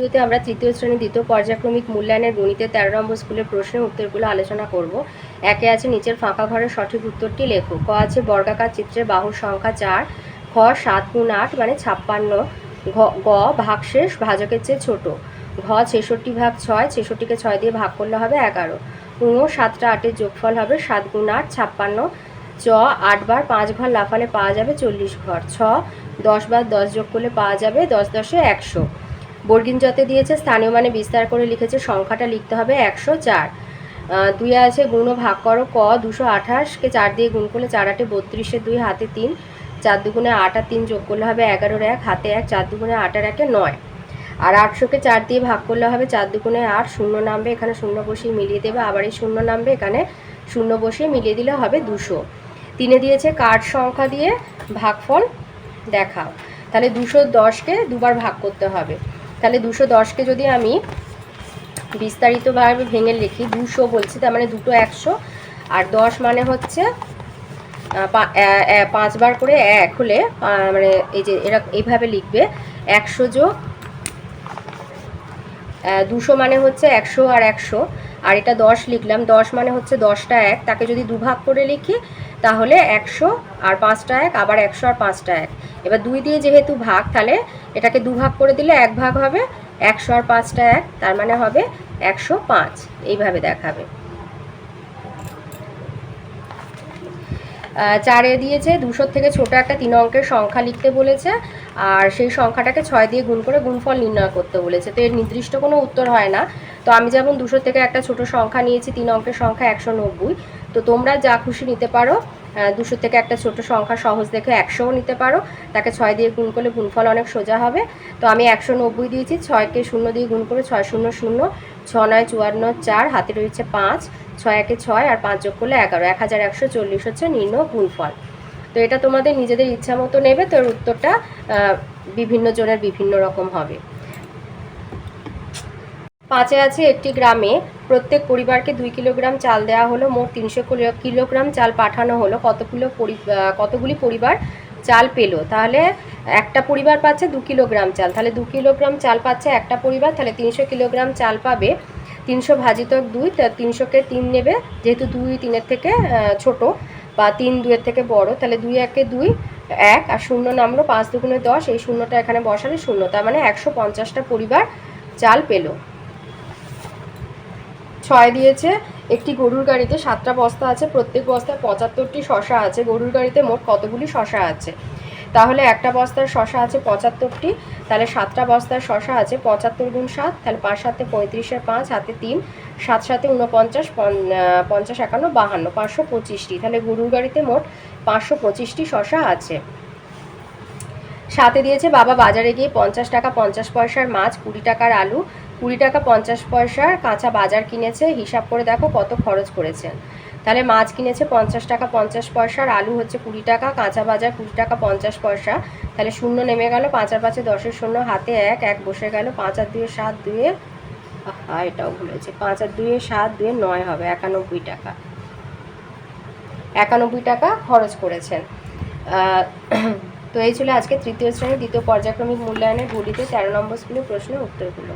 ভিডিওতে আমরা তৃতীয় শ্রেণির দ্বিতীয় পর্যায়ক্রমিক মূল্যায়নের গণিতের তেরো নম্বর স্কুলের প্রশ্নের উত্তরগুলো আলোচনা করব। একে আছে নিচের ফাঁকা ঘরের সঠিক উত্তরটি লেখো। ক আছে বর্গাকার চিত্রে বাহুর সংখ্যা চার। খ সাত গুণ আট মানে ছাপ্পান্ন। ঘ ভাগশেষ ভাজকের চেয়ে ছোট। ঘ ছেষট্টি ভাগ ছয়, ছেষট্টিকে ছয় দিয়ে ভাগ করলে হবে এগারো। উঁ সাতটা আটের যোগফল হবে সাত গুণ আট, ছাপ্পান্ন। চ আটবার পাঁচ ঘর লাফালে পাওয়া যাবে চল্লিশ ঘর। ছ দশ বার দশ যোগ করলে পাওয়া যাবে দশ দশে একশো। বর্গিন যতে দিয়েছে, স্থানীয় মানে বিস্তার করে লিখেছে, সংখ্যাটা লিখতে হবে একশো চার। দুই আছে গুণ ভাগ করো, ক দুশো আঠাশকে চার দিয়ে গুণ করলে চার আটে বত্রিশে দুই, হাতে তিন। চার দুগুণে আট আর তিন যোগ করলে হবে এগারোর এক, হাতে এক, চার দুগুণে আট আর একে নয়। আর আটশোকে চার দিয়ে ভাগ করলে হবে চার দুগুণে আট, শূন্য নামবে, এখানে শূন্য বসিয়ে মিলিয়ে দেবে, আবার এই শূন্য নামবে, এখানে শূন্য বসিয়ে মিলিয়ে দিলে হবে দুশো। তিনে দিয়েছে কার্ড সংখ্যা দিয়ে ভাগফল দেখাও। তাহলে দুশো দশকে দুবার ভাগ করতে হবে। তাহলে দুশো দশকে যদি আমি বিস্তারিতভাবে ভেঙে লিখি, দুশো বলছি, তার মানে দুটো একশো, আর দশ মানে হচ্ছে পাঁচবার করে এক হলে মানে এই যে এরা এইভাবে লিখবে, একশো যোগ দুশো মানে হচ্ছে একশো আর একশো। আর এটা দশ লিখলাম। দশ মানে হচ্ছে দশটা এক। তাকে যদি দুভাগ করে লিখি, তাহলে একশো আর পাঁচটা এক, আবার একশো আর পাঁচটা এক। এবার দুই দিয়ে যেহেতু ভাগ, তাহলে এটাকে দুভাগ করে দিলে এক ভাগ হবে। একশো আর পাঁচটা এক, তার মানে হবে একশো পাঁচ। এইভাবে দেখাবে। চারে দিয়েছে, দুশোর থেকে ছোট একটা তিন অঙ্কের সংখ্যা লিখতে বলেছে, আর সেই সংখ্যাটাকে ছয় দিয়ে গুণ করে গুণফল নির্ণয় করতে বলেছে। তো এর নির্দিষ্ট কোনো উত্তর হয় না। তো আমি যেমন দুশো থেকে একটা ছোট সংখ্যা নিয়েছি, তিন অঙ্কের সংখ্যা একশো নব্বই। তো তোমরা যা খুশি নিতে পারো। দুশো থেকে একটা ছোট সংখ্যা সহজ দেখে একশোও নিতে পারো। তাকে ছয় দিয়ে গুণ করলে গুণফল অনেক সোজা হবে। তো আমি একশো নব্বই দিয়েছি, ছয়কে শূন্য দিয়ে গুণ করে ছয় শূন্য শূন্য ছ নয় চুয়ান্ন চার, হাতে রয়েছে পাঁচ, ছয় একে ছয় আর পাঁচ যোগ করলে এগারো, এক হাজার একশো চল্লিশ হচ্ছে নির্ণয় গুণফল। তো এটা তোমাদের নিজেদের ইচ্ছা মতো নেবে তো উত্তরটা বিভিন্ন জনের বিভিন্ন রকম হবে। পাঁচে আছে একটি গ্রামে। প্রত্যেক পরিবারকে দুই কিলোগ্রাম চাল দেওয়া হলো, মোট তিনশো কিলোগ্রাম চাল পাঠানো হলো। কতগুলো কতগুলি পরিবার চাল পেল? তাহলে একটা পরিবার পাচ্ছে দু কিলোগ্রাম চাল। তাহলে দু কিলোগ্রাম চাল পাচ্ছে একটা পরিবার, তাহলে তিনশো কিলোগ্রাম চাল পাবে তিনশো ভাজিত দুই তিনশোকে তিন নেবে, যেহেতু দুই তিনের থেকে ছোট বা তিন দুইয়ের থেকে বড়, তাহলে দুই একে দুই এক, আর শূন্য নামলো পাঁচ দুগুণে দশ, এই শূন্যটা এখানে বসালে শূন্য। তার মানে একশো পঞ্চাশটা পরিবার চাল পেল। ছয় দিয়েছে। একটি গরুর গাড়িতে সাতটা বস্তা আছে, প্রত্যেক বস্তায় পঁচাত্তরটি শশা আছে। গরুর গাড়িতে মোট কতগুলি শশা আছে? তাহলে একটা বস্তার শশা আছে পঁচাত্তরটি, তাহলে সাতটা বস্তার শশা আছে পঁচাত্তর গুণ সাত, তাহলে পাঁচ সাতে পঁয়ত্রিশের পাঁচ, হাতে তিন, সাত সাতে উনপঞ্চাশ পঞ্চাশ একান্ন, বাহান্ন, পাঁচশো পঁচিশটি। তাহলে গরুর গাড়িতে মোট পাঁচশো পঁচিশটি শশা আছে। সাথে দিয়েছে বাবা বাজারে গিয়ে পঞ্চাশ টাকা পঞ্চাশ পয়সার মাছ, কুড়ি টাকার আলু কুড়ি টাকা পঞ্চাশ পয়সার কাঁচা বাজার কিনেছে, হিসাব করে দেখো কত খরচ করেছেন তাহলে মাছ কিনেছে পঞ্চাশ টাকা পঞ্চাশ পয়সার, আলু হচ্ছে কুড়ি টাকা, কাঁচা বাজার কুড়ি টাকা পঞ্চাশ পয়সা। তাহলে শূন্য নেমে গেল, পাঁচ আর পাঁচে দশের শূন্য, হাতে এক এক বসে গেল, পাঁচ আর দুয়ে সাত, দুয়ে আহা, এটাও ভুলেছে পাঁচ আর দুয়ে সাত, দুয়ে নয় হবে, একানব্বই টাকা। একানব্বই টাকা খরচ করেছেন তো এই ছিল আজকে তৃতীয় শ্রেণির দ্বিতীয় পর্যায়ক্রমিক মূল্যায়নের গুলিতে তেরো নম্বর স্কুলের প্রশ্নের উত্তরগুলো।